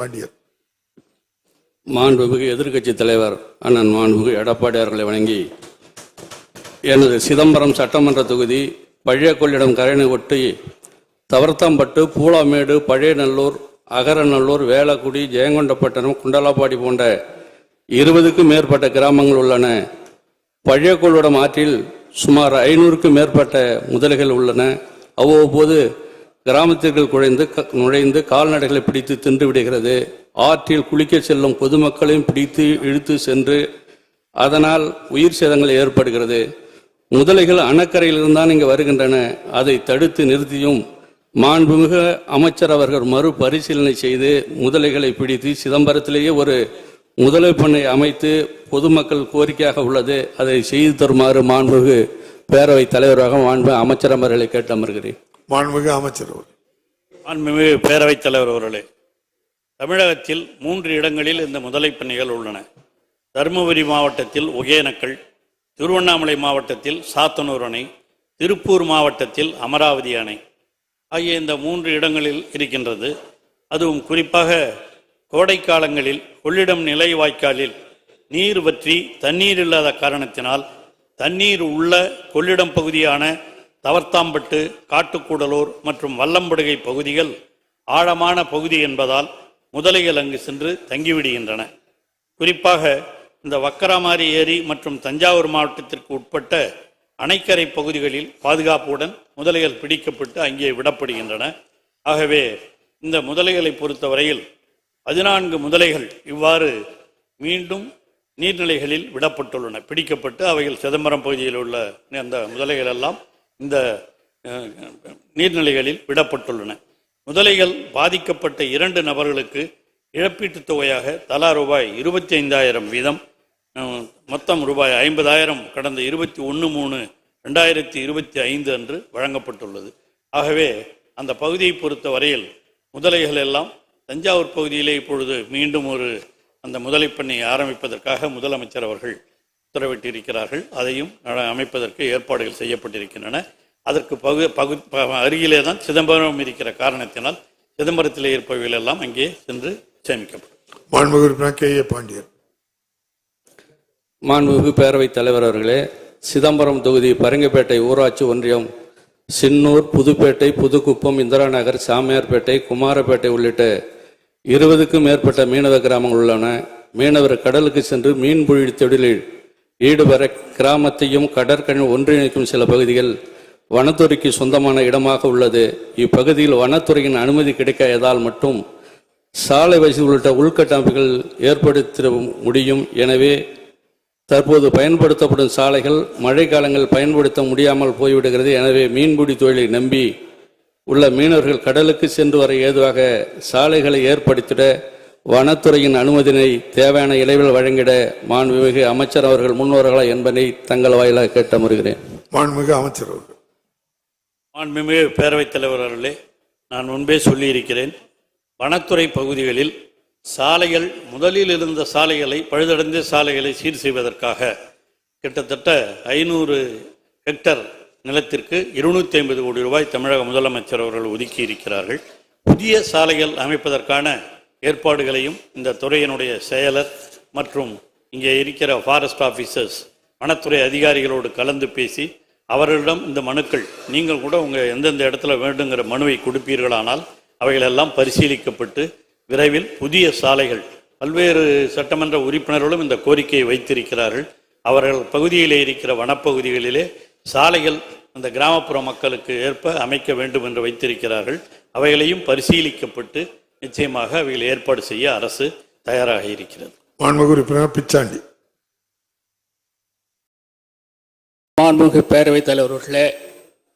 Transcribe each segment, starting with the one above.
பாண்டியர். மாண்புமிகு எதிர்க்கட்சி தலைவர் அண்ணன் மாண்புமிகு எடப்பாடி அவர்களை வணங்கி எனது சிதம்பரம் சட்டமன்ற தொகுதி பழைய கொள்ளிடம் கரையினை ஒட்டி தவர்த்தாம்பட்டு பூலாமேடு பழையநல்லூர் அகரநல்லூர் வேலக்குடி ஜெயங்கொண்டப்பட்டினம் குண்டலாப்பாடி போன்ற இருபதுக்கும் மேற்பட்ட கிராமங்கள் உள்ளன. பழைய கொள்ளிடம் ஆற்றில் சுமார் ஐநூறுக்கும் மேற்பட்ட முதலைகள் உள்ளன. அவ்வப்போது கிராமத்திற்குள் குழைந்து க- நுழைந்து கால்நடைகளை பிடித்து தின்று விடுகிறது. ஆற்றில் குளிக்க செல்லும் பொதுமக்களையும் பிடித்து இழுத்து சென்று அதனால் உயிர் சேதங்கள் ஏற்படுகிறது. முதலைகள் அணக்கரையிலிருந்தான் இங்கு வருகின்றன. அதை தடுத்து நிறுத்தியும் மாண்புமிகு அமைச்சர் அவர்கள் மறுபரிசீலனை செய்து முதலைகளை பிடித்து சிதம்பரத்திலேயே ஒரு முதலை பண்ணை அமைத்து பொதுமக்கள் கோரிக்கையாக உள்ளது. அதை செய்து தருமாறு மாண்புமிகு பேரவைத் தலைவராக மாண்பு அமைச்சர் அவர்களை கேட்டு அமர்கிறேன் மாண்புமிகு அமைச்சர் மாண்புமிகு பேரவைத் தலைவர் அவர்களே தமிழகத்தில் மூன்று இடங்களில் இந்த முதலை பண்ணைகள் உள்ளன. தருமபுரி மாவட்டத்தில் ஒகேனக்கல் திருவண்ணாமலை மாவட்டத்தில் சாத்தனூர் அணை திருப்பூர் மாவட்டத்தில் அமராவதி அணை ஆகிய இந்த மூன்று இடங்களில் இருக்கின்றது. அதுவும் குறிப்பாக கோடைக்காலங்களில் கொள்ளிடம் நிலை வாய்க்காலில் நீர் வற்றி தண்ணீர் இல்லாத காரணத்தினால் தண்ணீர் உள்ள கொள்ளிடம் பகுதியான தவர்த்தாம்பட்டு காட்டுக்கூடலூர் மற்றும் வல்லம்படுகை பகுதிகள் ஆழமான பகுதி என்பதால் முதலைகள் அங்கு சென்று தங்கிவிடுகின்றன. குறிப்பாக இந்த வக்கராமாரி ஏரி மற்றும் தஞ்சாவூர் மாவட்டத்திற்கு உட்பட்ட அணைக்கரை பகுதிகளில் பாதுகாப்புடன் முதலைகள் பிடிக்கப்பட்டு அங்கே விடப்படுகின்றன. ஆகவே இந்த முதலைகளை பொறுத்தவரையில் பதினான்கு முதலைகள் இவ்வாறு மீண்டும் நீர்நிலைகளில் விடப்பட்டுள்ளன. பிடிக்கப்பட்டு அவைகள் சிதம்பரம் பகுதியில் உள்ள அந்த முதலைகள் எல்லாம் இந்த நீர்நிலைகளில் விடப்பட்டுள்ளன. முதலைகள் பாதிக்கப்பட்ட இரண்டு நபர்களுக்கு இழப்பீட்டுத் தொகையாக தலா ரூபாய் இருபத்தி ஐந்தாயிரம் வீதம் மொத்தம் ரூபாய் ஐம்பதாயிரம் கடந்த இருபத்தி ஒன்று மூணு ரெண்டாயிரத்தி இருபத்தி ஐந்து அன்று வழங்கப்பட்டுள்ளது. ஆகவே அந்த பகுதியை பொறுத்த வரையில் முதலைகள் எல்லாம் தஞ்சாவூர் பகுதியிலே இப்பொழுது மீண்டும் ஒரு அந்த முதலை பண்ணை ஆரம்பிப்பதற்காக முதலமைச்சர் அவர்கள் உத்தரவிட்டிருக்கிறார்கள். அதையும் நட- அமைப்பதற்கு ஏற்பாடுகள் செய்யப்பட்டிருக்கின்றன. அதற்கு பகு பகு அருகிலே தான் சிதம்பரம் இருக்கிற காரணத்தினால் சிதம்பரத்தில் இருப்பவைகள் எல்லாம் அங்கே சென்று சேமிக்கப்படும். மாண்புமிகு கே ஏ பாண்டியன். மாண்புமிகு பேரவைத் தலைவர் அவர்களே சிதம்பரம் தொகுதி பரங்கிப்பேட்டை ஊராட்சி ஒன்றியம் சின்னூர் புதுப்பேட்டை புதுக்குப்பம் இந்திரா நகர் சாமியார்பேட்டை குமாரப்பேட்டை உள்ளிட்ட இருபதுக்கும் மேற்பட்ட மீனவ கிராமங்கள் உள்ளன. மீனவர் கடலுக்கு சென்று மீன்பிடி தொழிலில் ஈடுபெற கிராமத்தையும் கடற்கரை ஒன்றிணைக்கும் சில பகுதிகள் வனத்துறைக்கு சொந்தமான இடமாக உள்ளது. இப்பகுதியில் வனத்துறையின் அனுமதி கிடைக்காததால் மட்டும் சாலை வசதி உள்ளிட்ட உள்கட்டமைப்புகள் ஏற்படுத்த முடியும். எனவே தற்போது பயன்படுத்தப்படும் சாலைகள் மழைக்காலங்கள் பயன்படுத்த முடியாமல் போய்விடுகிறது. எனவே மீன்பிடி தொழிலை நம்பி உள்ள மீனவர்கள் கடலுக்கு சென்று வர ஏதுவாக சாலைகளை ஏற்படுத்திட வனத்துறையின் அனுமதினை தேவையான இலைவில் வழங்கிட மாண்புமிகு அமைச்சர் அவர்கள் முன்வர்களா என்பதை தங்கள் வாயிலாக கேட்டு அமர்கிறேன். மாண்புமிகு அமைச்சர் அவர்கள். மாண்புமிகு பேரவைத் தலைவர் அவர்களே நான் முன்பே சொல்லியிருக்கிறேன் வனத்துறை பகுதிகளில் சாலைகள் முதலில் இருந்த சாலைகளை பழுதடைந்த சாலைகளை சீர் செய்வதற்காக கிட்டத்தட்ட ஐநூறு ஹெக்டர் நிலத்திற்கு இருநூத்தி ஐம்பது கோடி ரூபாய் தமிழக முதலமைச்சர் அவர்கள் ஒதுக்கி இருக்கிறார்கள் புதிய சாலைகள் அமைப்பதற்கான ஏற்பாடுகளையும் இந்த துறையினுடைய செயலர் மற்றும் இங்கே இருக்கிற ஃபாரஸ்ட் ஆஃபீஸர்ஸ் வனத்துறை அதிகாரிகளோடு கலந்து பேசி அவர்களிடம் இந்த மனுக்கள் நீங்கள் கூட உங்கள் எந்தெந்த இடத்துல வேண்டுங்கிற மனுவை கொடுப்பீர்களானால் அவைகளெல்லாம் பரிசீலிக்கப்பட்டு விரைவில் புதிய சாலைகள் பல்வேறு சட்டமன்ற உறுப்பினர்களும் இந்த கோரிக்கையை வைத்திருக்கிறார்கள். அவர்கள் பகுதியிலே இருக்கிற வனப்பகுதிகளிலே சாலைகள் அந்த கிராமப்புற மக்களுக்கு ஏற்ப அமைக்க வேண்டும் என்று வைத்திருக்கிறார்கள். அவைகளையும் பரிசீலிக்கப்பட்டு நிச்சயமாக அவைகள் ஏற்பாடு செய்ய அரசு தயாராக இருக்கிறது. மாண்புமிகு உறுப்பினர் பிச்சாண்டி. மாண்புமிகு பேரவைத் தலைவர்களே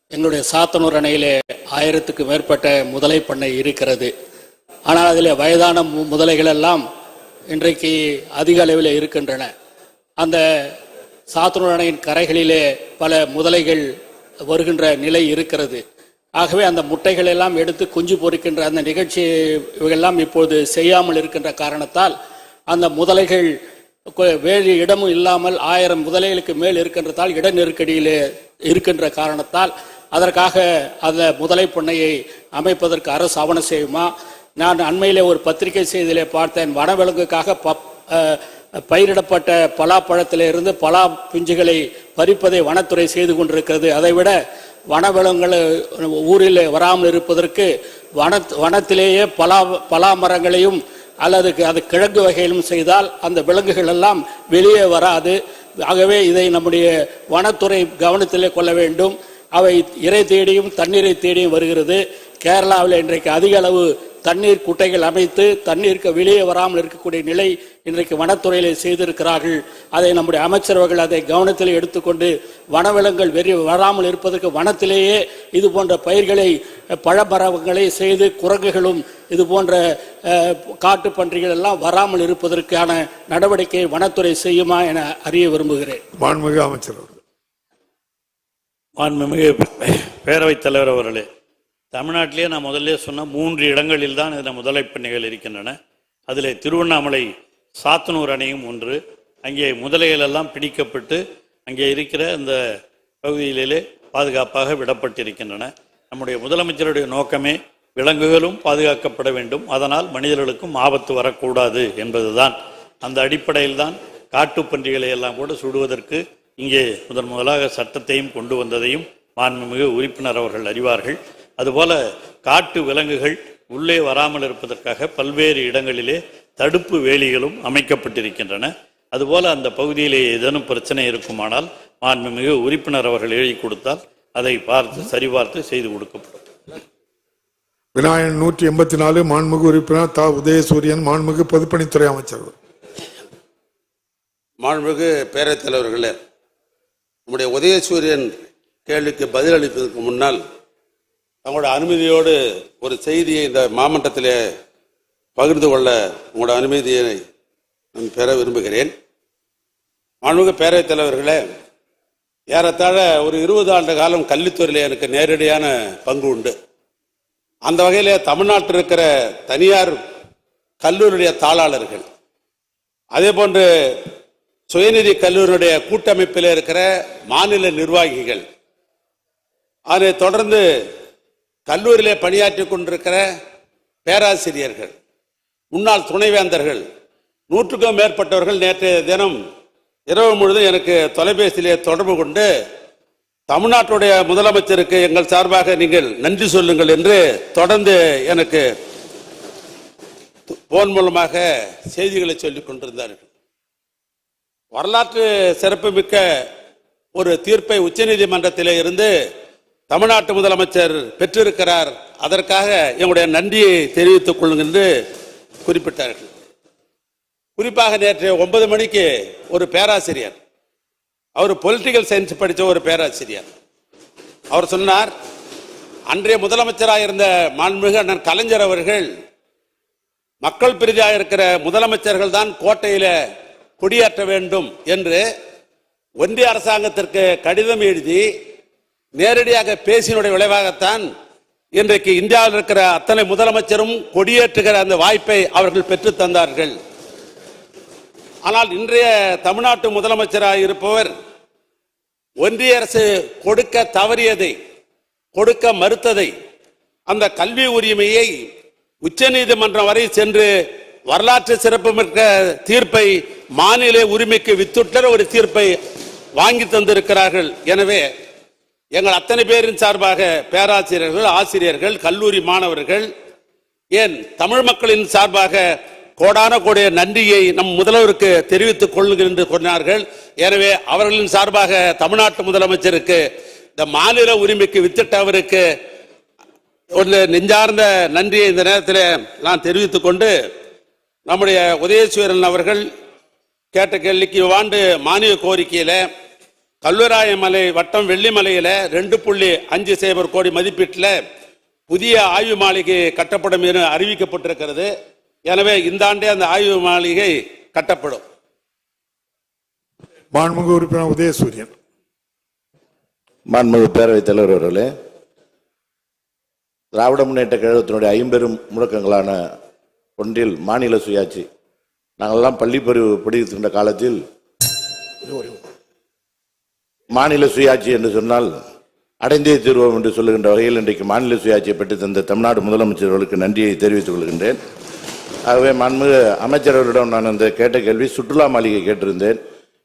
எங்களுடைய சாத்தனூர் அணையிலே ஆயிரத்துக்கு மேற்பட்ட முதலை பண்ணை இருக்கிறது. ஆனால் அதில் வயதான மு- முதலைகள் எல்லாம் இன்றைக்கு அதிக அளவில் இருக்கின்றன. அந்த சாத்தனூர் அணையின் கரைகளிலே பல முதலைகள் வருகின்ற நிலை இருக்கிறது. ஆகவே அந்த முட்டைகள் எல்லாம் எடுத்து குஞ்சு பொரிக்கின்ற அந்த நிகழ்ச்சி இவையெல்லாம் இப்போது செய்யாமல் இருக்கின்ற காரணத்தால் அந்த முதலைகள் வேறு இடமும் இல்லாமல் ஆயிரம் முதலைகளுக்கு மேல் இருக்கின்றதால் இட நெருக்கடியிலே இருக்கின்ற காரணத்தால் அதற்காக அந்த முதலை பொண்ணையை அமைப்பதற்கு அரசு ஆவணம் செய்யுமா? நான் அண்மையிலே ஒரு பத்திரிகை செய்தியிலே பார்த்தேன். வனவிலங்குக்காக பப் பயிரிடப்பட்ட பலாப்பழத்திலிருந்து பலா பிஞ்சுகளை பறிப்பதை வனத்துறை செய்து கொண்டிருக்கிறது. அதைவிட வனவிலங்குகள் ஊரில் வராமல் இருப்பதற்கு வன வனத்திலேயே பலா பலா மரங்களையும் அல்லது அது கிழங்கு வகையிலும் செய்தால் அந்த விலங்குகள் எல்லாம் வெளியே வராது. ஆகவே இதை நம்முடைய வனத்துறை கவனத்திலே கொள்ள வேண்டும். அவை இறை தேடியும் தண்ணீரை தேடியும் வருகிறது. கேரளாவில் இன்றைக்கு அதிக அளவு தண்ணீர் குட்டைகள் அமைத்து தண்ணீருக்கு வெளியே வராமல் இருக்கக்கூடிய நிலை இன்றைக்கு வனத்துறையிலே செய்திருக்கிறார்கள். அதை நம்முடைய அமைச்சர்கள் அதை கவனத்தில் எடுத்துக்கொண்டு வனவிலங்குகள் வெறி வராமல் இருப்பதற்கு வனத்திலேயே இது போன்ற பயிர்களை பழமரங்களை செய்து குரங்குகளும் இது போன்ற காட்டு பன்றிகள் எல்லாம் வராமல் இருப்பதற்கான நடவடிக்கை வனத்துறை செய்யுமா என அறிய விரும்புகிறேன். மாண்புமிகு அமைச்சர் மாண்புமிகு பேரவைத் தலைவர் அவர்களே தமிழ்நாட்டிலே நான் முதல்ல சொன்ன மூன்று இடங்களில் தான் இதில் முதலைப் பண்ணைகள் இருக்கின்றன. அதில் திருவண்ணாமலை சாத்தனூர் அணையும் ஒன்று. அங்கே முதலைகளெல்லாம் பிடிக்கப்பட்டு அங்கே இருக்கிற அந்த பகுதியிலே பாதுகாப்பாக விடப்பட்டிருக்கின்றன. நம்முடைய முதலமைச்சருடைய நோக்கமே விலங்குகளும் பாதுகாக்கப்பட வேண்டும். அதனால் மனிதர்களுக்கும் ஆபத்து வரக்கூடாது என்பதுதான். அந்த அடிப்படையில் தான் காட்டுப்பன்றிகளை எல்லாம் கூட சுடுவதற்கு இங்கே முதன் முதலாக சட்டத்தையும் கொண்டு வந்ததையும் மாண்புமிகு உறுப்பினர் அவர்கள் அறிவார்கள். அதுபோல காட்டு விலங்குகள் உள்ளே வராமல் இருப்பதற்காக பல்வேறு இடங்களிலே தடுப்பு வேலிகளும் அமைக்கப்பட்டிருக்கின்றன. அதுபோல அந்த பகுதியிலே ஏதேனும் பிரச்சனை இருக்குமானால் மாண்புமிகு உறுப்பினர் அவர்கள் எழுதி கொடுத்தால் அதை பார்த்து சரிபார்த்து செய்து கொடுக்கப்படும். விநாயகன் நூற்றி எண்பத்தி நாலு மாண்புமிகு உறுப்பினர் தா. உதயசூரியன் மாண்புமிகு பொதுப்பணித்துறை அமைச்சர். மாண்புமிகு பேரவைத் தலைவர்களே நம்முடைய உதயசூரியன் கேள்விக்கு பதிலளிப்பதற்கு முன்னால் தங்களோட அனுமதியோடு ஒரு செய்தியை இந்த மாமன்றத்திலே பகிர்ந்து கொள்ள உங்களோட அனுமதியை நான் பெற விரும்புகிறேன். மாண்புமிகு பேரவைத் தலைவர்களே ஏறத்தாழ ஒரு இருபது ஆண்டு காலம் கல்வித்துறையில் எனக்கு நேரடியான பங்கு உண்டு. அந்த வகையில் தமிழ்நாட்டில் இருக்கிற தனியார் கல்லூரியுடைய தாளாளர்கள் அதே போன்று சுயநிதி கல்லூரியுடைய கூட்டமைப்பில் இருக்கிற மாநில நிர்வாகிகள் அதை தொடர்ந்து கல்லூரியிலே பணியாற்றி கொண்டிருக்கிற பேராசிரியர்கள் முன்னாள் துணைவேந்தர்கள் நூற்றுக்கும் மேற்பட்டவர்கள் நேற்றைய தினம் இரவு முழுதும் எனக்கு தொலைபேசியிலே தொடர்பு கொண்டு தமிழ்நாட்டுடைய முதலமைச்சருக்கு எங்கள் சார்பாக நீங்கள் நன்றி சொல்லுங்கள் என்று தொடர்ந்து எனக்கு போன் மூலமாக செய்திகளை சொல்லிக் கொண்டிருந்தார்கள். வரலாற்று சிறப்புமிக்க ஒரு தீர்ப்பை உச்சநீதிமன்றத்தில் இருந்து தமிழ்நாட்டு முதலமைச்சர் பெற்றிருக்கிறார். அதற்காக எங்களுடைய நன்றியை தெரிவித்துக் என்று குறிப்பிட்டார்கள். குறிப்பாக நேற்று ஒன்பது மணிக்கு ஒரு பேராசிரியர் அவர் பொலிட்டிக்கல் சயின்ஸ் படித்த ஒரு பேராசிரியர். அவர் சொன்னார் அன்றைய முதலமைச்சராக இருந்த மாண்புமிகு அண்ணன் கலைஞர் அவர்கள் மக்கள் பிரிதியாக இருக்கிற முதலமைச்சர்கள் தான் கோட்டையில் குடியேற்ற வேண்டும் என்று ஒன்றிய அரசாங்கத்திற்கு கடிதம் எழுதி நேரடியாக பேசினுடைய விளைவாகத்தான் இன்றைக்கு இந்தியாவில் இருக்கிற அத்தனை முதலமைச்சரும் கொடியேற்றுகிற அந்த வாய்ப்பை அவர்கள் பெற்று தந்தார்கள். ஆனால் இன்றைய தமிழ்நாட்டு முதலமைச்சராக இருப்பவர் ஒன்றிய அரசு கொடுக்க தவறியதை கொடுக்க மறுத்ததை அந்த கல்வி உரிமையை உச்சநீதிமன்றம் வரை சென்று வரலாற்று சிறப்புமிக்க தீர்ப்பை மாநில உரிமைக்கு வித்துட்டர் ஒரு தீர்ப்பை வாங்கி தந்திருக்கிறார்கள். எனவே எங்கள் அத்தனை பேரின் சார்பாக பேராசிரியர்கள் ஆசிரியர்கள் கல்லூரி மாணவர்கள் ஏன் தமிழ் மக்களின் சார்பாக கோடான கோடிய நன்றியை நம் முதல்வருக்கு தெரிவித்துக் கொள்ளுங்கள் என்று சொன்னார்கள் எனவே அவர்களின் சார்பாக தமிழ்நாட்டு முதலமைச்சருக்கு இந்த மாநில உரிமைக்கு வித்திட்ட அவருக்கு ஒரு நெஞ்சார்ந்த நன்றியை இந்த நேரத்தில் நான் தெரிவித்துக் கொண்டு நம்முடைய உதயசூரன் அவர்கள் கேட்ட கேள்விக்கு இவ்வாண்டு மானிய கோரிக்கையில கல்லுராயமலை வட்டம் வெள்ளிமலையில ரெண்டு புள்ளி அஞ்சு சைபர் கோடி மதிப்பீட்டில் புதிய ஆய்வு மாளிகை கட்டப்படும் என அறிவிக்கப்பட்டிருக்கிறது. எனவே இந்த ஆண்டே அந்த ஆய்வு மாளிகை கட்டப்படும். மாண்புமிகு உறுப்பினர் உதயசூரியன். மாண்புமிகு பேரவைத் தலைவர் அவர்களே திராவிட முன்னேற்ற கழகத்தினுடைய ஐம்பெரும் முழக்கங்களான ஒன்றில் மாநில சுயாட்சி. நாங்கள்லாம் பள்ளிப்பறிவு படித்திருந்த காலத்தில் மாநில சுயாட்சி என்று சொன்னால் அடைந்தே தீர்வோம் என்று சொல்லுகின்ற வகையில் இன்றைக்கு மாநில சுயாட்சியை பெற்று தந்த தமிழ்நாடு முதலமைச்சர்களுக்கு நன்றியை தெரிவித்துக் கொள்கின்றேன். ஆகவே மாண்புமிகு அமைச்சரவர்களிடம் நான் இந்த கேட்ட கேள்வி சுற்றுலா மாளிகை கேட்டிருந்தேன்.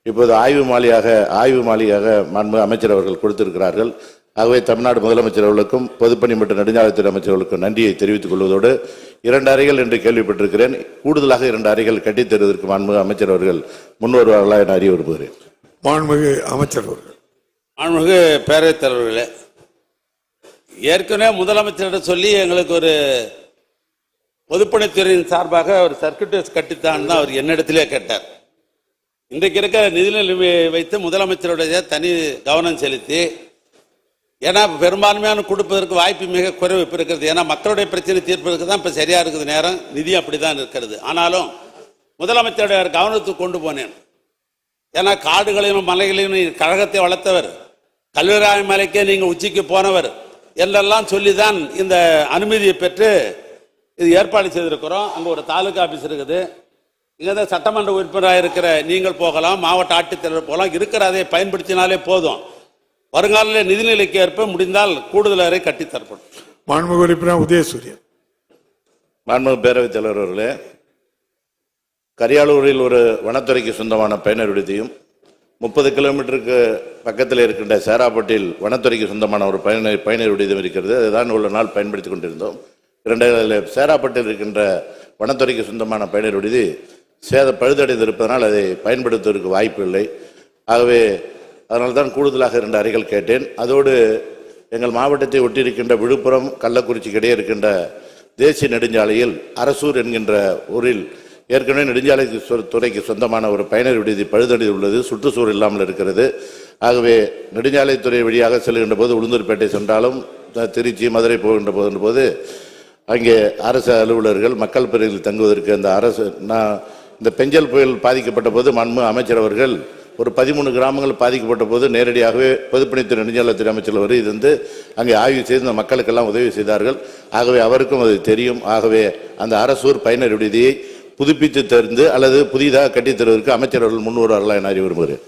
இப்போது ஆய்வு மாளிகையாக ஆய்வு மாளிகையாக மாண்புமிகு அமைச்சர் அவர்கள் கொடுத்திருக்கிறார்கள். ஆகவே தமிழ்நாடு முதலமைச்சர் அவர்களுக்கும் பொதுப்பணி மற்றும் நெடுஞ்சாலைத்துறை அமைச்சர்களுக்கும் நன்றியை தெரிவித்துக் கொள்வதோடு இரண்டு அறைகள் என்று கேள்விப்பட்டிருக்கிறேன். கூடுதலாக இரண்டு அறைகள் கட்டித் தருவதற்கு மாண்புமிகு அமைச்சர் அவர்கள் முன் வருவார்களா என அறிய விரும்புகிறேன். மாண்புமிகு அமைச்சர் அவர்கள். மாண்புமிகு பேரவைத் தலைவர்களே ஏற்கனவே முதலமைச்சரிடம் சொல்லி எங்களுக்கு ஒரு பொதுப்பணித்துறையின் சார்பாக ஒரு சர்க்கியூட் கட்டித்தான் தான் அவர் என்னிடத்திலே கேட்டார். இன்றைக்கு இருக்கிற நிதி நிலைமையை வைத்து முதலமைச்சருடைய தனி கவனம் செலுத்தி ஏன்னா பெரும்பான்மையான கொடுப்பதற்கு வாய்ப்பு மிக குறைவு இப்போ இருக்கிறது. ஏன்னா மக்களுடைய பிரச்சனை தீர்ப்பதற்கு தான் இப்போ சரியாக இருக்குது நேரம். நிதி அப்படிதான் இருக்கிறது. ஆனாலும் முதலமைச்சருடைய கவனத்துக்கு கொண்டு போனேன். ஏன்னா காடுகளையும் மலைகளையும் கழகத்தை வளர்த்தவர். கல்விராய மலைக்கே நீங்கள் உச்சிக்கு போனவர் என்றெல்லாம் சொல்லி தான் இந்த அனுமதியை பெற்று இது ஏற்பாடு செய்திருக்கிறோம். அங்கே ஒரு தாலுகா ஆஃபீஸ் இருக்குது. இங்கே தான் சட்டமன்ற உறுப்பினராக இருக்கிற நீங்கள் போகலாம் மாவட்ட ஆட்சித்தலைவர் போகலாம். இருக்கிற அதை பயன்படுத்தினாலே போதும். வருங்கால நிதிநிலைக்கு ஏற்ப முடிந்தால் கூடுதல் அறை கட்டித் தரப்படும். மாண்புமிகு உறுப்பினர் உதயசூரியன். மாண்புமிகு பேரவைத் தலைவர் அவர்களே கரியாலூரில் ஒரு வனத்துறைக்கு சொந்தமான பயனர் விடுதியும் முப்பது கிலோமீட்டருக்கு பக்கத்தில் இருக்கின்ற சேராப்பட்டில் வனத்துறைக்கு சொந்தமான ஒரு பயனர் பயனர் விடுதியும் இருக்கிறது. அதுதான் உள்ள நாள் பயன்படுத்தி கொண்டிருந்தோம். இரண்டு சேராப்பட்டில் இருக்கின்ற வனத்துறைக்கு சொந்தமான பயனர் விடுதி சேத பழுதடைந்து இருப்பதனால் அதை பயன்படுத்துவதற்கு வாய்ப்பு இல்லை. ஆகவே அதனால் தான் கூடுதலாக இரண்டு அறைகள் கேட்டேன். அதோடு எங்கள் மாவட்டத்தை ஒட்டியிருக்கின்ற விழுப்புரம் கள்ளக்குறிச்சிக்கிடையே இருக்கின்ற தேசிய நெடுஞ்சாலையில் அரசூர் என்கின்ற ஊரில் ஏற்கனவே நெடுஞ்சாலை சொ- துறைக்கு சொந்தமான ஒரு பயனர் விடுதி பழுதடைந்து உள்ளது. சுற்றுச்சூழல் இல்லாமல் இருக்கிறது. ஆகவே நெடுஞ்சாலைத்துறை வழியாக செல்கின்ற போது உளுந்தூர்பேட்டை சென்றாலும் த- திருச்சி மதுரை போகின்ற போகின்ற போது அங்கே அரசு அலுவலர்கள் மக்கள் பிரிவில் தங்குவதற்கு அந்த அரசு நான் இந்த பெஞ்சல் புயல் பாதிக்கப்பட்ட போது மண்மு அமைச்சர் அவர்கள் ஒரு பதிமூணு கிராமங்கள் பாதிக்கப்பட்ட போது நேரடியாகவே பொதுப்பணித்துறை நெடுஞ்சாலைத்துறை அமைச்சர் வரை இது வந்து அங்கே ஆய்வு செய்து இந்த மக்களுக்கெல்லாம் உதவி செய்தார்கள். ஆகவே அவருக்கும் அது தெரியும். ஆகவே அந்த அரசூர் பயனர் விடுதியை புதுப்பித்து தந்து அல்லது புதிதாக கட்டித் தருவதற்கு அமைச்சர் அவர்கள் முன் வருவார்களா என அறிய விரும்புகிறேன்.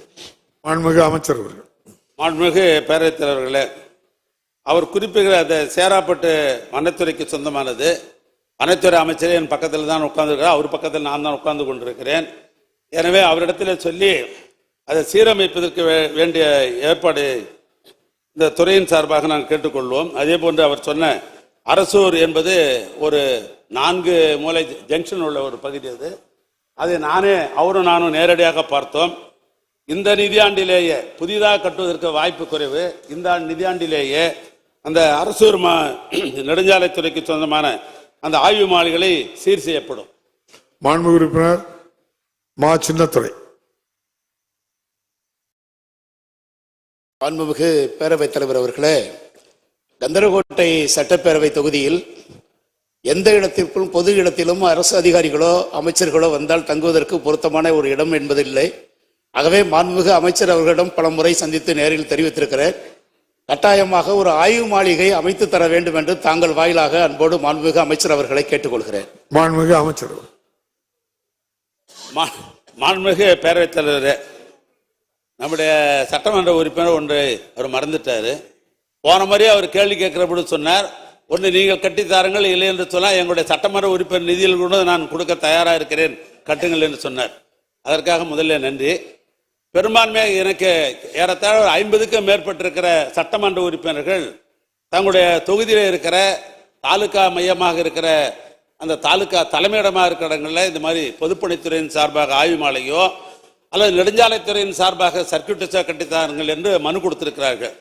மாண்புமிகு அமைச்சர் அவர்கள். மாண்புமிகு பேரவைத் தலைவர்களே அவர் குறிப்பிடுகிற அந்த சேராப்பட்டு வனத்துறைக்கு சொந்தமானது. வனத்துறை அமைச்சரே என் பக்கத்தில் தான் உட்கார்ந்துருக்கிறார். அவர் பக்கத்தில் நான் தான் உட்கார்ந்து கொண்டிருக்கிறேன். எனவே அவரிடத்தில் சொல்லி அதை சீரமைப்பதற்கு வே- வேண்டிய ஏற்பாடு இந்த துறையின் சார்பாக நாங்கள் கேட்டுக்கொள்வோம். அதே போன்று அவர் சொன்ன அரசூர் என்பது ஒரு நான்கு மூலை ஜங்ஷன் உள்ள ஒரு பகுதி அது. அதை நானே அவரும் நானும் நேரடியாக பார்த்தோம். இந்த நிதியாண்டிலேயே புதிதாக கட்டுவதற்கு வாய்ப்பு குறைவு. இந்த நிதியாண்டிலேயே அந்த அரசூர் மா நெடுஞ்சாலைத்துறைக்கு சொந்தமான அந்த ஆய்வு மாளிகளை சீர் செய்யப்படும். மாண்பு உறுப்பினர் மா சின்னத்துறை. மாண்புமிகு பேரவைத் தலைவர் அவர்களே கந்தரகோட்டை சட்டப்பேரவை தொகுதியில் எந்த இடத்திற்கும் பொது இடத்திலும் அரசு அதிகாரிகளோ அமைச்சர்களோ வந்தால் தங்குவதற்கு பொருத்தமான ஒரு இடம் என்பதில்லை. ஆகவே மாண்புமிகு அமைச்சர் அவர்களிடம் பல முறை சந்தித்து நேரில் தெரிவித்திருக்கிறேன். கட்டாயமாக ஒரு ஆய்வு மாளிகை அமைத்து தர வேண்டும் என்று தாங்கள் வாயிலாக அன்போடு மாண்புமிகு அமைச்சர் அவர்களை கேட்டுக்கொள்கிறேன். மாண்புமிகு அமைச்சர் மாண்புமிகு பேரவைத் தலைவரே நம்முடைய சட்டமன்ற உறுப்பினர் ஒன்று அவர் மறந்துட்டாரு. போன மாதிரி அவர் கேள்வி கேட்கிறபோது சொன்னார் ஒன்று நீங்கள் கட்டி தாருங்கள் இல்லை என்று சொன்னால் எங்களுடைய சட்டமன்ற உறுப்பினர் நிதியில் கூட நான் கொடுக்க தயாராக இருக்கிறேன் கட்டுங்கள் என்று சொன்னார். அதற்காக முதல்ல நன்றி. பெரும்பான்மையாக எனக்கு ஏறத்தாழ ஒரு ஐம்பதுக்கும் மேற்பட்டிருக்கிற சட்டமன்ற உறுப்பினர்கள் தங்களுடைய தொகுதியில் இருக்கிற தாலுகா மையமாக இருக்கிற அந்த தாலுகா தலைமையிடமாக இருக்கிற இடங்களில் இந்த மாதிரி பொதுப்பணித்துறையின் சார்பாக ஆய்வு மாலையோ அல்லது நெடுஞ்சாலைத்துறையின் சார்பாக சர்க்கியூட்டஸோ கட்டித்தாருங்கள் என்று மனு கொடுத்திருக்கிறார்கள்.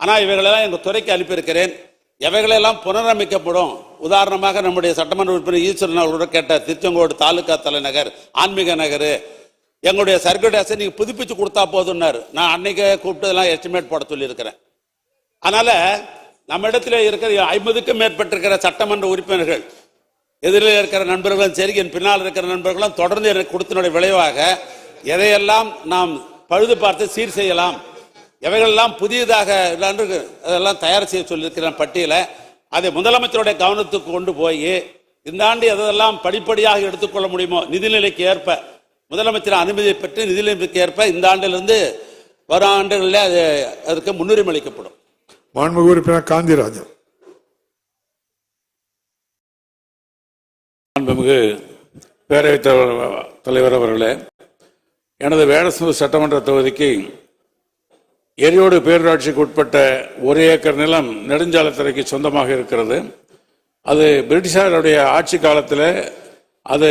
ஆனால் இவைகளெல்லாம் எங்கள் துறைக்கு அனுப்பியிருக்கிறேன். எவைகளெல்லாம் புனரமைக்கப்படும்? உதாரணமாக நம்முடைய சட்டமன்ற உறுப்பினர் ஈஸ்வரன் அவர்களோட கேட்ட திருச்செங்கோடு தாலுகா தலைநகர் ஆன்மீக நகர் எங்களுடைய சர்க்கியூட்டஸை நீங்கள் புதுப்பித்து கொடுத்தா போதும்னாரு. நான் அன்னைக்கு கூப்பிட்டதெல்லாம் எஸ்டிமேட் போட சொல்லியிருக்கிறேன். அதனால் நம்ம இடத்துல இருக்கிற ஐம்பதுக்கும் மேற்பட்டிருக்கிற சட்டமன்ற உறுப்பினர்கள் எதிரில் இருக்கிற நண்பர்களும் சரி என் பின்னால் இருக்கிற நண்பர்களும் தொடர்ந்து எனக்கு கொடுத்தனுடைய விளைவாக எதையெல்லாம் நாம் பழுது பார்த்து சீர் செய்யலாம் எவைகளெல்லாம் புதியதாக அதெல்லாம் தயார் செய்ய சொல்லியிருக்கிறேன் பட்டியலை அதை முதலமைச்சருடைய கவனத்துக்கு கொண்டு போய் இந்த ஆண்டு எதெல்லாம் படிப்படியாக எடுத்துக்கொள்ள முடியுமோ நிதிநிலைக்கு ஏற்ப முதலமைச்சர் அனுமதியை பெற்று நிதிநிலைக்கு ஏற்ப இந்த ஆண்டிலிருந்து வரும் ஆண்டுகளில் அது அதுக்கு முன்னுரிமை அளிக்கப்படும். மாண்புமிகு உறுப்பினர் காந்திராஜன். மாண்புமிகு பேரவைத் தலைவர் தலைவர் அவர்களே எனது வேடசந்தூர் சட்டமன்ற தொகுதிக்கு எரியோடு பேரூராட்சிக்கு உட்பட்ட ஒரு ஏக்கர் நிலம் நெடுஞ்சாலைத்துறைக்கு சொந்தமாக இருக்கிறது. அது பிரிட்டிஷாருடைய ஆட்சி காலத்தில் அது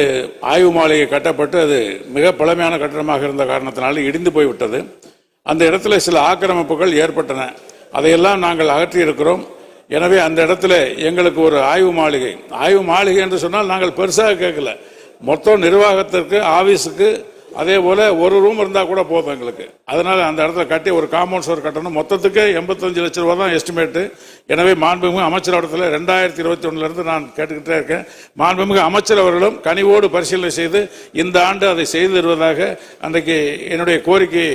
ஆய்வு மாளிகை கட்டப்பட்டு அது மிக பழமையான கட்டடமாக இருந்த காரணத்தினால இடிந்து போய்விட்டது. அந்த இடத்துல சில ஆக்கிரமிப்புகள் ஏற்பட்டன. அதையெல்லாம் நாங்கள் அகற்றி இருக்கிறோம் எனவே அந்த இடத்துல எங்களுக்கு ஒரு ஆய்வு மாளிகை. ஆய்வு மாளிகை என்று சொன்னால் நாங்கள் பெருசாக கேட்கல. மொத்தம் நிர்வாகத்திற்கு ஆபீஸுக்கு அதே போல ஒரு ரூம் இருந்தா கூட போதும் எங்களுக்கு. அதனால அந்த இடத்துல கட்டி ஒரு காம்பவுண்ட் சுவர் கட்டணும். மொத்தத்துக்கு எண்பத்தஞ்சு லட்சம் ரூபாய் தான் எஸ்டிமேட்டு எனவே மாண்புமிகு அமைச்சர் இடத்துல ரெண்டாயிரத்தி இருபத்தி ஒண்ணுல இருந்து நான் கேட்டுக்கிட்டே இருக்கேன். மாண்புமிகு அமைச்சர் அவர்களும் கனிவோடு பரிசீலனை செய்து இந்த ஆண்டு அதை செய்து தருவதாக அன்றைக்கு என்னுடைய கோரிக்கை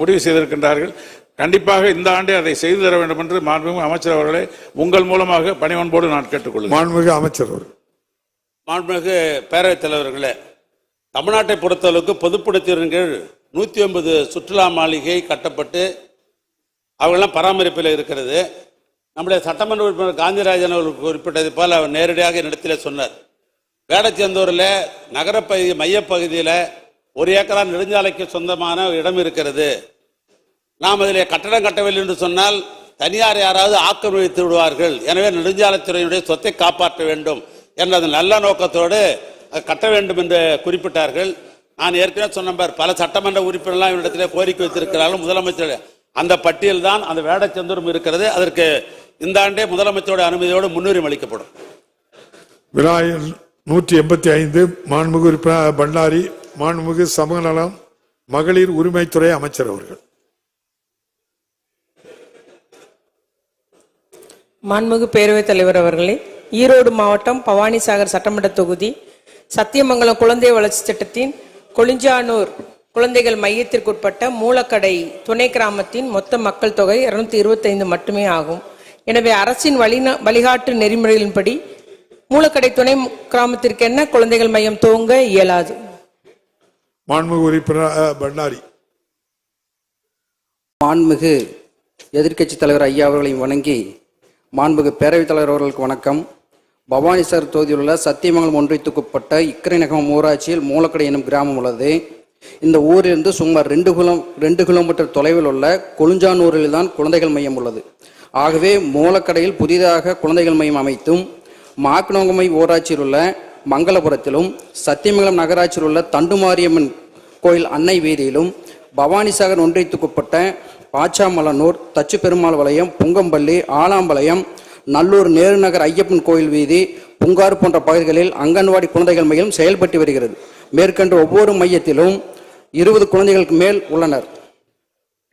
முடிவு செய்திருக்கின்றார்கள். கண்டிப்பாக இந்த ஆண்டே அதை செய்து தர வேண்டும் என்று மாண்புமிகு அமைச்சர் அவர்களை உங்கள் மூலமாக பணிவன்போடு நான் கேட்டுக்கொள்கிறேன். மாண்புமிகு அமைச்சர் அவர்கள். மாண்புமிகு பேரவைத் தலைவர்களே தமிழ்நாட்டை பொறுத்தளவுக்கு பொதுப்பணித்துறையின் கீழ் நூற்றி ஒன்பது சுற்றுலா மாளிகை கட்டப்பட்டு அவர்களெல்லாம் பராமரிப்பில் இருக்கிறது. நம்முடைய சட்டமன்ற உறுப்பினர் காந்திராஜன் அவர்கள் குறிப்பிட்டது போல் அவர் நேரடியாக என்னிடத்தில் சொன்னார். வேடச்செந்தூரில் நகரப்பகுதி மையப்பகுதியில் ஒரு ஏக்கரா நெடுஞ்சாலைக்கு சொந்தமான இடம் இருக்கிறது. நாம் அதில் கட்டடம் கட்டவில்லை என்று சொன்னால் தனியார் யாராவது ஆக்கிரமித்து விடுவார்கள். எனவே நெடுஞ்சாலைத்துறையினுடைய சொத்தை காப்பாற்ற வேண்டும். என்ற அந்த நல்ல நோக்கத்தோடு கட்ட வேண்டும் என்று குறிப்பிட்டார்கள். நான் ஏற்கனவே சொன்ன பார், பல சட்டமன்ற உறுப்பினர்லாம் இவரிடத்திலே கோரிக்கை வைத்திருக்கிறார்கள். முதலமைச்சர் அந்த பட்டியல் தான் அந்த வேடச்சந்தூரும் இருக்கிறது. அதற்கு இந்த ஆண்டே முதலமைச்சரோட அனுமதியோடு முன்னுரிமை அளிக்கப்படும். விநாயகர் நூற்றி எண்பத்தி ஐந்து மாண்புமிகு உறுப்பினர் பண்டாரி மாண்புமிகு சமூக நலம் மகளிர் உரிமைத்துறை அமைச்சர் அவர்கள். மாண்புமிகு பேரவைத் தலைவர் அவர்களே ஈரோடு மாவட்டம் பவானிசாகர் சட்டமன்ற தொகுதி சத்தியமங்கலம் குழந்தை வளர்ச்சி திட்டத்தின் கொளிஞ்சானூர் குழந்தைகள் மையத்திற்குட்பட்ட மூலக்கடை துணை கிராமத்தின் மொத்த மக்கள் தொகை இருநூத்தி இருபத்தைந்து மட்டுமே ஆகும். எனவே அரசின் வழிந வழிகாட்டு நெறிமுறைகளின்படி மூலக்கடை துணை கிராமத்திற்கென்ன குழந்தைகள் மையம் துவங்க இயலாது? மாண்புமிகு உறுப்பினர் பண்டாரி. மாண்புமிகு தலைவர் ஐயா அவர்களையும் வணங்கி மாண்புமிகு பேரவைத் தலைவர் அவர்களுக்கு வணக்கம். பவானிசார் தொகுதியில் உள்ள சத்தியமங்கலம் ஒன்றியத்துக்குட்பட்ட இக்கரைநகம் ஊராட்சியில் மூலக்கடை எனும் கிராமம் உள்ளது. இந்த ஊரிலிருந்து சுமார் ரெண்டு கிலோ ரெண்டு கிலோமீட்டர் தொலைவில் உள்ள கொழுஞ்சானூரில் தான் குழந்தைகள் மையம் உள்ளது. ஆகவே மூலக்கடையில் புதிதாக குழந்தைகள் மையம் அமைத்தும் மாக்கனோங்கமை ஊராட்சியில் உள்ள மங்களபுரத்திலும் சத்தியமங்கலம் நகராட்சியில் உள்ள தண்டுமாரியம்மன் கோயில் அன்னை வீதியிலும் பவானிசாகர் ஒன்றியத்துக்குட்பட்ட பாச்சாமலனூர் தச்சு பெருமாள் வளையம் புங்கம்பள்ளி ஆலாம்பாளையம் நல்லூர் நேருநகர் ஐயப்பன் கோயில் வீதி புங்காறு போன்ற பகுதிகளில் அங்கன்வாடி குழந்தைகள் மையம் செயல்பட்டு வருகிறது. மேற்கண்ட ஒவ்வொரு மையத்திலும் இருபது குழந்தைகளுக்கு மேல் உள்ளனர்.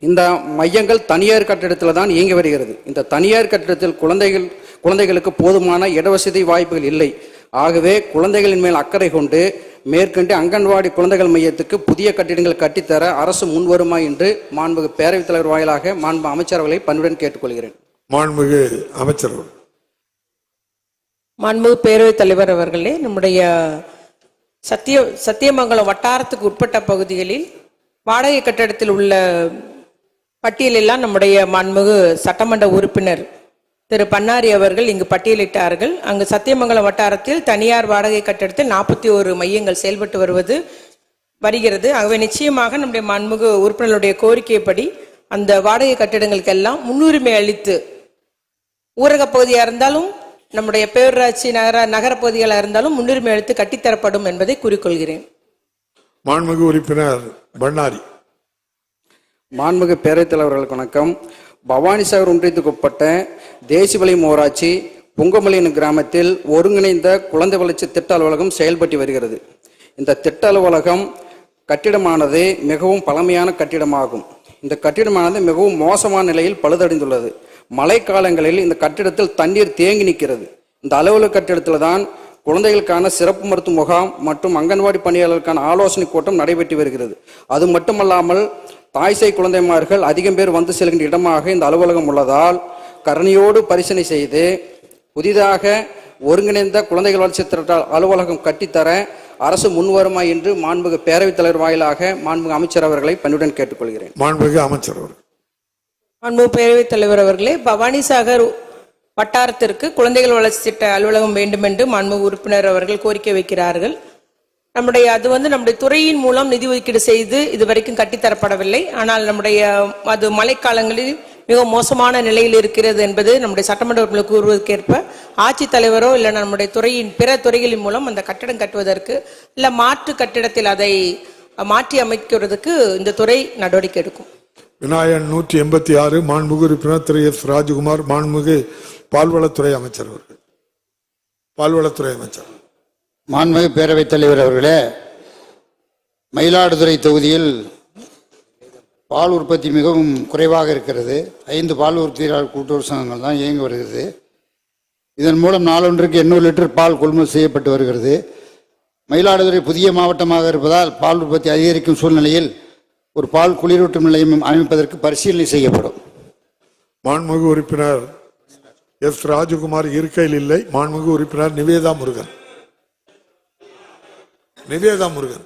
இந்த மையங்கள் தனியார் கட்டிடத்தில் தான் இயங்கி வருகிறது. இந்த தனியார் கட்டிடத்தில் குழந்தைகள் குழந்தைகளுக்கு போதுமான இடவசதி வாய்ப்புகள் இல்லை. ஆகவே குழந்தைகளின் மேல் அக்கறை கொண்டு மேற்கண்டு அங்கன்வாடி குழந்தைகள் மையத்துக்கு புதிய கட்டிடங்கள் கட்டித்தர அரசு முன்வருமா என்று மாண்புமிகு பேரவைத் தலைவர் வாயிலாக மாண்பு அமைச்சர்களை பணியுடன் கேட்டுக்கொள்கிறேன். மாண்புமிகு அமைச்சர் மாண்புமிகு பேரவைத் தலைவர் அவர்களே நம்முடைய சத்திய சத்தியமங்கலம் வட்டாரத்துக்கு உட்பட்ட பகுதிகளில் வாடகை கட்டடத்தில் உள்ள பட்டியலெல்லாம் நம்முடைய மாண்புமிகு சட்டமன்ற உறுப்பினர் திரு. பன்னாரி அவர்கள் இங்கு பட்டியலிட்டார்கள். அங்கு சத்தியமங்கலம் வட்டாரத்தில் தனியார் வாடகை கட்டடத்தில் நாற்பத்தி ஒரு மையங்கள் செயல்பட்டு வருவது வருகிறது. ஆகவே நிச்சயமாக நம்முடைய மாண்புமிகு உறுப்பினர்களுடைய கோரிக்கைப்படி அந்த வாடகை கட்டிடங்களுக்கெல்லாம் முன்னுரிமை அளித்து ஊரக பகுதியாக இருந்தாலும் நம்முடைய பேரூராட்சி நகர நகரப்பகுதிகளாக இருந்தாலும் முன்னுரிமை அளித்து கட்டித்தரப்படும் என்பதை கூறிக்கொள்கிறேன். மாண்புமிகு உறுப்பினர் பண்டாரி மாண்புமிகு பேரவைத் தலைவர்களுக்கு வணக்கம். பவானிசாகர் ஒன்றியத்துக்குட்பட்ட தேசியபாளையம் ஊராட்சி புங்கமலை என்னும் கிராமத்தில் ஒருங்கிணைந்த குழந்தை வளர்ச்சி திட்ட அலுவலகம் செயல்பட்டு வருகிறது. இந்த திட்ட அலுவலகம் கட்டிடமானது மிகவும் பழமையான கட்டிடமாகும். இந்த கட்டிடமானது மிகவும் மோசமான நிலையில் பழுதடைந்துள்ளது. மழைக்காலங்களில் இந்த கட்டிடத்தில் தண்ணீர் தேங்கி நிற்கிறது. இந்த அலுவலக கட்டிடத்தில் தான் குழந்தைகளுக்கான சிறப்பு மருத்துவ முகாம் மற்றும் அங்கன்வாடி பணியாளர்களுக்கான ஆலோசனை கூட்டம் நடைபெற்று வருகிறது. அது மட்டுமல்லாமல் தாய்சை குழந்தைமார்கள் அதிகம் பேர் வந்து செல்கின்ற இடமாக இந்த அலுவலகம் உள்ளதால் கருணையோடு பரிசீலனை செய்து புதிதாக ஒருங்கிணைந்த குழந்தைகள் வளர்ச்சி திட்ட அலுவலகம் கட்டித்தர அரசு முன்வருமா என்று மாண்புமிகு பேரவைத் தலைவர் வாயிலாக மாண்புமிகு அமைச்சர் அவர்களை பணியுடன் கேட்டுக்கொள்கிறேன். மாண்புமிகு அமைச்சர் அவர்கள். அன்பு பேரவைத் தலைவர் அவர்களே பவானிசாகர் வட்டாரத்திற்கு குழந்தைகள் வளர்ச்சி திட்ட அலுவலகம் வேண்டும் என்று மாண்பு உறுப்பினர் அவர்கள் கோரிக்கை வைக்கிறார்கள். நம்முடைய அது வந்து நம்முடைய துறையின் மூலம் நிதி ஒதுக்கீடு செய்து இதுவரைக்கும் கட்டித்தரப்படவில்லை. ஆனால் நம்முடைய அது மழைக்காலங்களில் மிக மோசமான நிலையில் இருக்கிறது என்பது நம்முடைய சட்டமன்ற உறுப்பினர் கூறுவதற்கேற்ப ஆட்சித்தலைவரோ இல்லை நம்முடைய துறையின் பிற துறைகளின் மூலம் அந்த கட்டடம் கட்டுவதற்கு இல்லை மாற்று கட்டிடத்தில் அதை மாற்றி அமைக்கிறதுக்கு இந்த துறை நடவடிக்கை எடுக்கும். விநாயகன் நூற்றி எண்பத்தி ஆறு மாண்புகு உறுப்பினர் திரு எஸ் ராஜகுமார் மாண்புகு பால்வளத்துறை அமைச்சர் அவர்கள். பால்வளத்துறை அமைச்சர். மாண்புமிகு பேரவைத் தலைவர் அவர்களே மயிலாடுதுறை தொகுதியில் பால் உற்பத்தி மிகவும் குறைவாக இருக்கிறது. ஐந்து பால் உற்பத்தியாளர் கூட்டுறவு சங்கங்கள் தான் இயங்கி வருகிறது. இதன் மூலம் நாளொன்றுக்கு எண்ணூறு லிட்டர் பால் கொள்முதல் செய்யப்பட்டு வருகிறது. மயிலாடுதுறை புதிய மாவட்டமாக இருப்பதால் பால் உற்பத்தி அதிகரிக்கும் சூழ்நிலையில் ஒரு பால் குளிரூட்டும் நிலையம் அமைப்பதற்கு பரிசீலனை செய்யப்படும். மாண்புமிகு உறுப்பினர் எஸ் ராஜகுமார் இருக்கையில் இல்லை. மாண்புமிகு உறுப்பினர் நிவேதா முருகன். நிவேதா முருகன்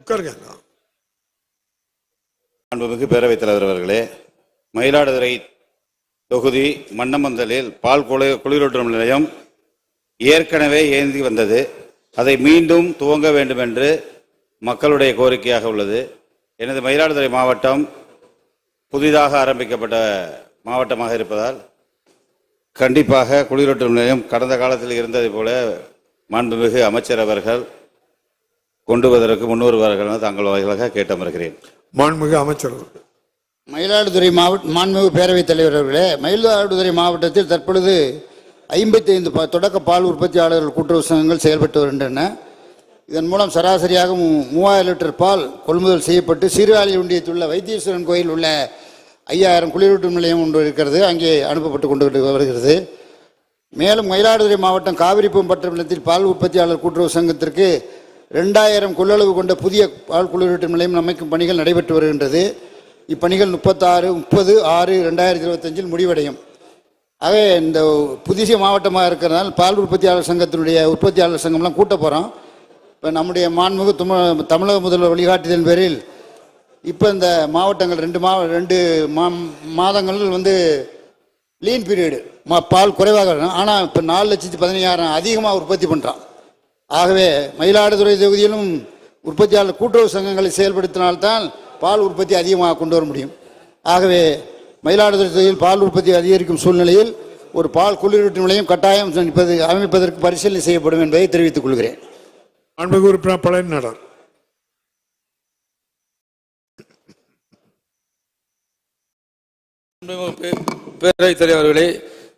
உட்காருங்க. மாண்புமிகு பேரவைத் தலைவர் அவர்களே மயிலாடுதுறை தொகுதி மன்னமந்தலில் பால் குளி குளிரூட்டும் நிலையம் ஏற்கனவே இயங்கி வந்தது. அதை மீண்டும் துவங்க வேண்டும் என்று மக்களுடைய கோரிக்கையாக உள்ளது. எனது மயிலாடுதுறை மாவட்டம் புதிதாக ஆரம்பிக்கப்பட்ட மாவட்டமாக இருப்பதால் கண்டிப்பாக குளிரூட்டும் நிலையம் கடந்த காலத்தில் இருந்ததை போல மாண்புமிகு அமைச்சர் அவர்கள் கொண்டு வருவதற்கு முன்வருவார்கள் என தாங்கள் வாயிலாக கேட்டமர்கிறேன். மாண்புமிகு அமைச்சர் மயிலாடுதுறை மாவட்ட மாண்புமிகு பேரவைத் தலைவர் அவர்களே மயிலாடுதுறை மாவட்டத்தில் தற்பொழுது ஐம்பத்தி ஐந்து தொடக்க பால் உற்பத்தியாளர்கள் கூட்டுறவு சங்கங்கள் செயல்பட்டு வருகின்றன. இதன் மூலம் சராசரியாக மூவாயிரம் லிட்டர் பால் கொள்முதல் செய்யப்பட்டு சீர்காழி ஒன்றியத்தில் உள்ள வைத்தீஸ்வரன் கோயில் உள்ள ஐயாயிரம் குளிரூட்டும் நிலையம் ஒன்று இருக்கிறது. அங்கே அனுப்பப்பட்டு கொண்டு வருகிறது. மேலும் மயிலாடுதுறை மாவட்டம் காவிரிப்பம்பட்ட நிலத்தில் பால் உற்பத்தியாளர் கூட்டுறவு சங்கத்திற்கு ரெண்டாயிரம் கொள்ளளவு கொண்ட புதிய பால் குளிரூட்டும் நிலையம் அமைக்கும் பணிகள் நடைபெற்று வருகின்றது. இப்பணிகள் முப்பத்தாறு முப்பது ஆறு ரெண்டாயிரத்தி இருபத்தஞ்சில் முடிவடையும். ஆக இந்த புதிய மாவட்டமாக இருக்கிறதுனால பால் உற்பத்தியாளர் சங்கத்தினுடைய உற்பத்தியாளர் சங்கம்லாம் கூட்ட போகிறோம் இப்போ நம்முடைய மாண்புமிகு தும தமிழக முதல்வர் வழிகாட்டுதல் பேரில் இப்போ இந்த மாவட்டங்கள் ரெண்டு மா ரெண்டு மா மாதங்கள் வந்து லீன் பீரியடு மா பால் குறைவாக இருக்கும் ஆனால் இப்போ நாலு லட்சத்தி பதினையாயிரம் அதிகமாக உற்பத்தி பண்ணுறான் ஆகவே மயிலாடுதுறை தொகுதியிலும் உற்பத்தியாளர் கூட்டுறவு சங்கங்களை செயல்படுத்தினால்தான் பால் உற்பத்தி அதிகமாக கொண்டு வர முடியும். ஆகவே மயிலாடுதுறை தொகுதியில் பால் உற்பத்தி அதிகரிக்கும் சூழ்நிலையில் ஒரு பால் குளிரூட்டும் நிலையம் கட்டாயம் அமைப்பதற்கு பரிசீலனை செய்யப்படும் என்பதை தெரிவித்துக் கொள்கிறேன். மாண்புமிகு உறுப்பினர் பழனி நடர் பேரவைத் தலைவர்களே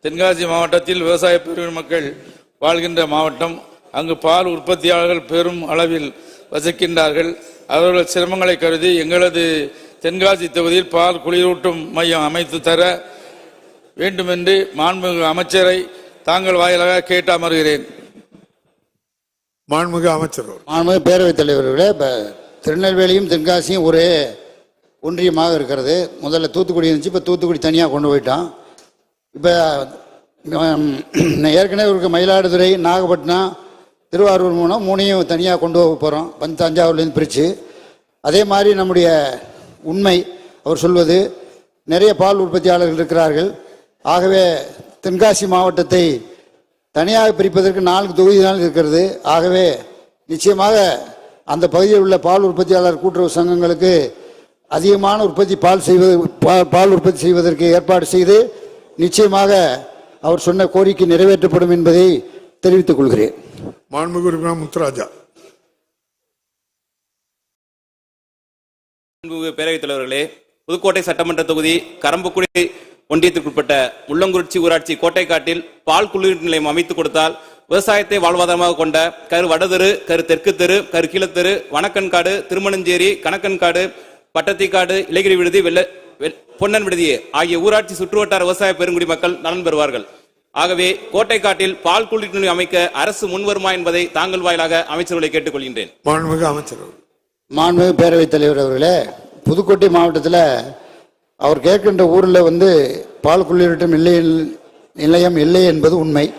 தென்காசி மாவட்டத்தில் விவசாய பிரிவின் மக்கள் வாழ்கின்ற மாவட்டம் அங்கு பால் உற்பத்தியாளர்கள் பெரும் அளவில் வசிக்கின்றார்கள். அவர்கள் சிரமங்களை கருதி எங்களது தென்காசி தொகுதியில் பால் குளிரூட்டும் மையம் அமைத்து தர வேண்டும் என்று மாண்புமிகு அமைச்சரை தாங்கள் வாயிலாக கேட்டு அமர்கிறேன். மாண்புமிகு அமைச்சர் மாண்புமிகு பேரவைத் தலைவர்களே இப்போ திருநெல்வேலியும் தென்காசியும் ஒரே ஒன்றியமாக இருக்கிறது. முதல்ல தூத்துக்குடி இருந்துச்சு இப்போ தூத்துக்குடி தனியாக கொண்டு போயிட்டான். இப்போ ஏற்கனவே இருக்க மயிலாடுதுறை நாகப்பட்டினம் திருவாரூர் மூலம் மூணையும் தனியாக கொண்டு போக போகிறோம் வந்து தஞ்சாவூர்லேருந்து பிரித்து அதே மாதிரி நம்முடைய உண்மை அவர் சொல்வது நிறைய பால் உற்பத்தியாளர்கள் இருக்கிறார்கள். ஆகவே தென்காசி மாவட்டத்தை தனியாக பிரிப்பதற்கு நான்கு தொகுதிகள் இருக்கிறது. ஆகவே நிச்சயமாக அந்த பகுதியில் உள்ள பால் உற்பத்தியாளர் கூட்டுறவு சங்கங்களுக்கு அதிகமான உற்பத்தி பால் செய்வது பால் உற்பத்தி செய்வதற்கு ஏற்பாடு செய்து நிச்சயமாக அவர் சொன்ன கோரிக்கை நிறைவேற்றப்படும் என்பதை தெரிவித்துக் கொள்கிறேன். மாண்புமிகு முத்துராஜா. மாண்புமிகு பேரவைத் தலைவர்களே புதுக்கோட்டை சட்டமன்ற தொகுதி கரம்பக்குடி ஒன்றியத்திற்குட்பட்ட முள்ளங்குறிச்சி ஊராட்சி கோட்டைக்காட்டில் பால் குளிர் நிலையம் அமைத்து கொடுத்தால் விவசாயத்தை வாழ்வாதாரமாக கொண்ட கரு வடதெரு கரு தெற்கு தெரு கரு கீழத்தெரு வனக்கன்காடு திருமணஞ்சேரி கணக்கன்காடு பட்டத்திக்காடு இலகிரி விடுதி வெள்ள வெ- பொன்னன் விடுதி ஆகிய ஊராட்சி சுற்றுவட்டார விவசாய பெருங்குடி மக்கள் நலன் பெறுவார்கள். ஆகவே கோட்டைக்காட்டில் பால் குளிர் நிலையம் அமைக்க அரசு முன்வருமா என்பதை தாங்கள் வாயிலாக அமைச்சர்களை கேட்டுக்கொள்கின்றேன். மாண்புமிகு அமைச்சர். மாண்புமிகு பேரவைத் தலைவர் அவர்களே புதுக்கோட்டை மாவட்டத்தில் அவர் கேட்கின்ற ஊரில் வந்து பால் குளிரூட்டும் இல்லை நிலையம் இல்லை என்பது உண்மை.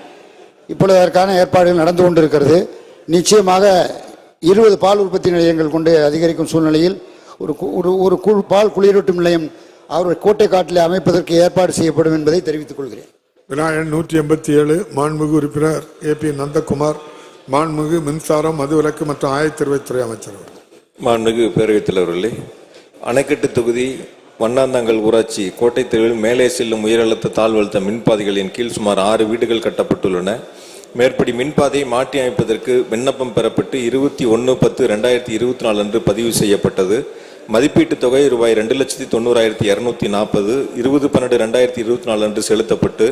இப்பொழுது அதற்கான ஏற்பாடுகள் நடந்து கொண்டிருக்கிறது. நிச்சயமாக இருபது பால் உற்பத்தி நிலையங்கள் கொண்டு அதிகரிக்கும் சூழ்நிலையில் ஒரு கு- ஒரு ஒரு கு- பால் குளிரூட்டும் நிலையம் அவர் கோட்டை காட்டிலே அமைப்பதற்கு ஏற்பாடு செய்யப்படும் என்பதை தெரிவித்துக் கொள்கிறேன். விநாயகன் நூற்றி எண்பத்தி ஏழு மாண்புமிகு உறுப்பினர் ஏ பி நந்தகுமார் மாண்புமிகு மின்சாரம் மதுவிலக்கு மற்றும் ஆயத்தெருவைத்துறை அமைச்சர். மாண்புமிகு பேரவைத் தலைவர்களே அணைக்கட்டு தொகுதி வண்ணாந்தங்கல் ஊராட்சி கோட்டை தெருவில் மேலே செல்லும் உயரழுத்த தாழ்வழுத்த மின்பாதைகளின் கீழ் சுமார் ஆறு வீடுகள் கட்டப்பட்டுள்ளன. மேற்படி மின்பாதையை மாற்றி அமைப்பதற்கு விண்ணப்பம் பெறப்பட்டு இருபத்தி ஒன்று பத்து ரெண்டாயிரத்தி இருபத்தி நாலு அன்று பதிவு செய்யப்பட்டது. மதிப்பீட்டுத் தொகை ரூபாய் ரெண்டு லட்சத்தி தொண்ணூறாயிரத்தி இரநூத்தி நாற்பது இருபது பன்னெண்டு ரெண்டாயிரத்தி இருபத்தி நாலு அன்று செலுத்தப்பட்டு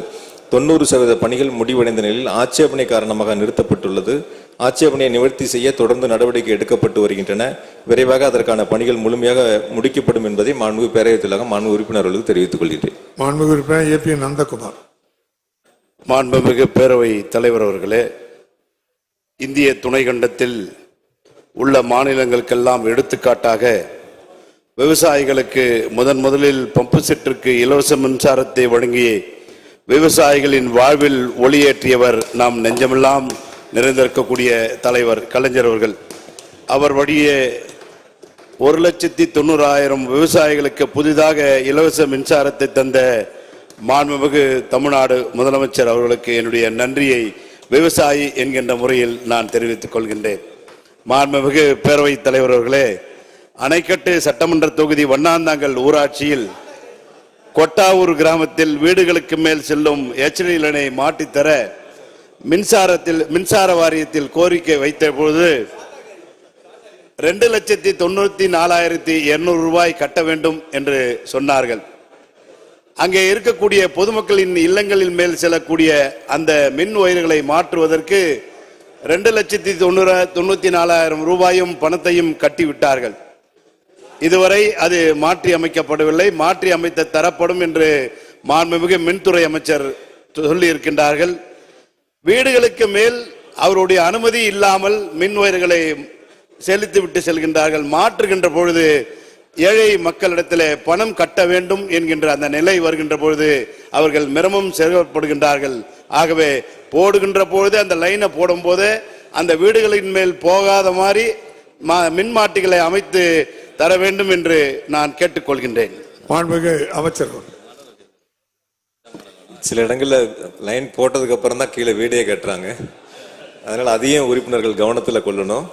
தொண்ணூறு சதவீத பணிகள் முடிவடைந்த நிலையில் ஆட்சேபனை காரணமாக நிறுத்தப்பட்டுள்ளது. ஆட்சேபனையை நிவர்த்தி செய்ய தொடர்ந்து நடவடிக்கை எடுக்கப்பட்டு வருகின்றன. விரைவாக அதற்கான பணிகள் முழுமையாக முடிக்கப்படும் என்பதை மாண்புமிகு பேரவைத் தலைவர் மாண்பு உறுப்பினர்களுக்கு தெரிவித்துக் கொள்கிறேன் மாண்புமிகு உறுப்பினர் ஏ பி நந்தகுமார். மாண்புமிகு பேரவை தலைவர் அவர்களே இந்திய துணைக்கண்டத்தில் உள்ள மாநிலங்களுக்கெல்லாம் எடுத்துக்காட்டாக விவசாயிகளுக்கு முதன் முதலில் பம்பு செட்டிற்கு இலவச மின்சாரத்தை வழங்கி விவசாயிகளின் வாழ்வில் ஒளியேற்றியவர் நாம் நெஞ்சமெல்லாம் நிறைந்திருக்கக்கூடிய தலைவர் கலைஞர் அவர்கள். அவர் வழியே ஒரு லட்சத்தி தொண்ணூறாயிரம் விவசாயிகளுக்கு புதிதாக இலவச மின்சாரத்தை தந்த மாண்புமிகு தமிழ்நாடு முதலமைச்சர் அவர்களுக்கு என்னுடைய நன்றியை விவசாயி என்கின்ற முறையில் நான் தெரிவித்துக் கொள்கின்றேன். மாண்புமிகு பேரவைத் தலைவர் அவர்களே அணைக்கட்டு சட்டமன்ற தொகுதி வண்ணாந்தாங்கல் ஊராட்சியில் கொட்டாவூர் கிராமத்தில் வீடுகளுக்கு மேல் செல்லும் எச்டி மாட்டித்தர மின்சாரத்தில் மின்சார வாரியத்தில் கோரிக்கை வைத்த பொழுது ரெண்டு லட்சத்தி தொண்ணூத்தி நாலாயிரத்தி இருநூறு ரூபாய் கட்ட வேண்டும் என்று சொன்னார்கள். அங்கே இருக்கக்கூடிய பொதுமக்களின் இல்லங்களின் மேல் செல்லக்கூடிய அந்த மின் ஒயர்களை மாற்றுவதற்கு ரெண்டு லட்சத்தி தொண்ணூறு தொண்ணூத்தி நாலாயிரம் ரூபாயும் பணத்தையும் கட்டிவிட்டார்கள். இதுவரை அது மாற்றி அமைக்கப்படவில்லை. மாற்றி அமைத்த தரப்படும் என்று மாண்புமிகு மின்துறை அமைச்சர் சொல்லி இருக்கின்றார்கள் வீடுகளுக்கு மேல் அவருடைய அனுமதி இல்லாமல் மின் ஒயர்களை செலுத்தி விட்டு செல்கின்றார்கள். மாற்றுகின்ற பொழுது ஏழை மக்களிடத்தில் பணம் கட்ட வேண்டும் என்கின்ற அந்த நிலை வருகின்ற பொழுது அவர்கள் மிரமம் செயல்படுகின்றார்கள். ஆகவே போடுகின்ற பொழுது அந்த லைனை போடும்போது அந்த வீடுகளின் மேல் போகாத மாதிரி மின்மாட்டிகளை அமைத்து தர வேண்டும் என்று நான் கேட்டுக்கொள்கின்றேன். மாண்புமிகு அமைச்சர் சில இடங்களில் லைன் போட்டதுக்கு அப்புறம் தான் கீழே வீடே கட்டுறாங்க. அதனால் அதையும் உறுப்பினர்கள் கவனத்தில் கொள்ளணும்.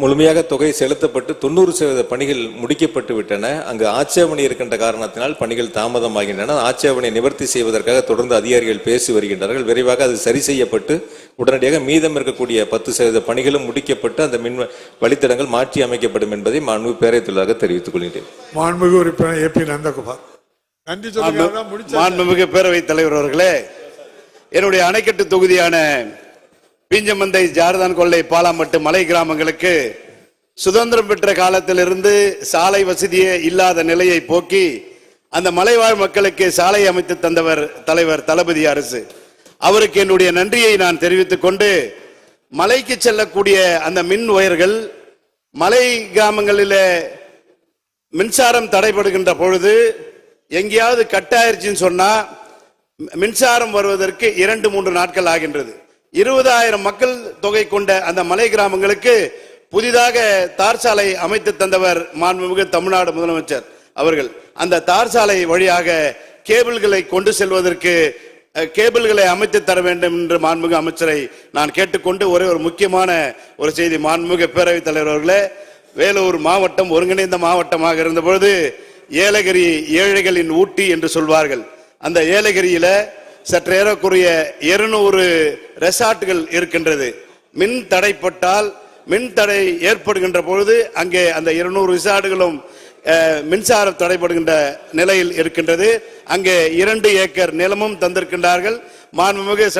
முழுமையாக தொகை செலுத்தப்பட்டு தொண்ணூறு சதவீத பணிகள் முடிக்கப்பட்டு விட்டன. அங்கு ஆட்சேபணி இருக்கின்ற காரணத்தினால் பணிகள் தாமதமாகின்றன. ஆட்சேபனை நிவர்த்தி செய்வதற்காக தொடர்ந்து அதிகாரிகள் பேசி வருகின்றார்கள். விரைவாக அது சரி செய்யப்பட்டு உடனடியாக மீதம் இருக்கக்கூடிய பத்து சதவீத பணிகளும் முடிக்கப்பட்டு அந்த மின் வழித்தடங்கள் மாற்றி அமைக்கப்படும் என்பதை மாண்பு பேரவைத்துள்ளாக தெரிவித்துக் கொள்கிறேன் மாண்புமிகு உறுப்பினர் ஏ பி நந்தகுமார் நன்றி மாண்புமிகு பேரவைத் தலைவர் அவர்களே என்னுடைய அணைக்கட்டு தொகுதியான பீஞ்சமந்தை ஜார்தான் கொள்ளை பாலாமட்டு மலை கிராமங்களுக்கு சுதந்திரம் பெற்ற காலத்திலிருந்து சாலை வசதியே இல்லாத நிலையை போக்கி அந்த மலைவாழ் மக்களுக்கு சாலை அமைத்து தந்தவர் தலைவர் தளபதி அரசு. அவருக்கு என்னுடைய நன்றியை நான் தெரிவித்துக் கொண்டு மலைக்கு செல்லக்கூடிய அந்த மின் ஒயர்கள் மலை கிராமங்களிலே மின்சாரம் தடைபடுகின்ற பொழுது எங்கேயாவது கட் ஆயிருச்சுன்னு சொன்னா மின்சாரம் வருவதற்கு இரண்டு மூன்று நாட்கள் ஆகின்றது. இருபதாயிரம் மக்கள் தொகை கொண்ட அந்த மலை கிராமங்களுக்கு புதிதாக தார் சாலை அமைத்து தந்தவர் மாண்புமிகு தமிழ்நாடு முதலமைச்சர் அவர்கள். அந்த தார் சாலை வழியாக கேபிள்களை கொண்டு செல்வதற்கு கேபிள்களை அமைத்து தர வேண்டும் என்று மாண்புமிகு அமைச்சரை நான் கேட்டுக்கொண்டு ஒரே ஒரு முக்கியமான ஒரு செய்தி மாண்புமிகு பேரவைத் தலைவர் அவர்களே வேலூர் மாவட்டம் ஒருங்கிணைந்த மாவட்டமாக இருந்த பொழுது ஏலகிரி ஏழைகளின் ஊட்டி என்று சொல்வார்கள். அந்த ஏலகிரியில சற்று ஏறக்குறைய இருநூறு ரெசார்ட்டுகள் இருக்கின்றது. மின் தடைப்பட்டால் மின் தடை ஏற்படுகின்ற பொழுது அங்கே அந்த இருநூறு ரிசார்ட்டுகளும் மின்சாரம் தடைபடுகின்ற நிலையில் இருக்கின்றது. அங்கே இரண்டு ஏக்கர் நிலமும் தந்திருக்கின்றார்கள். மாண்புமிகு சட்ட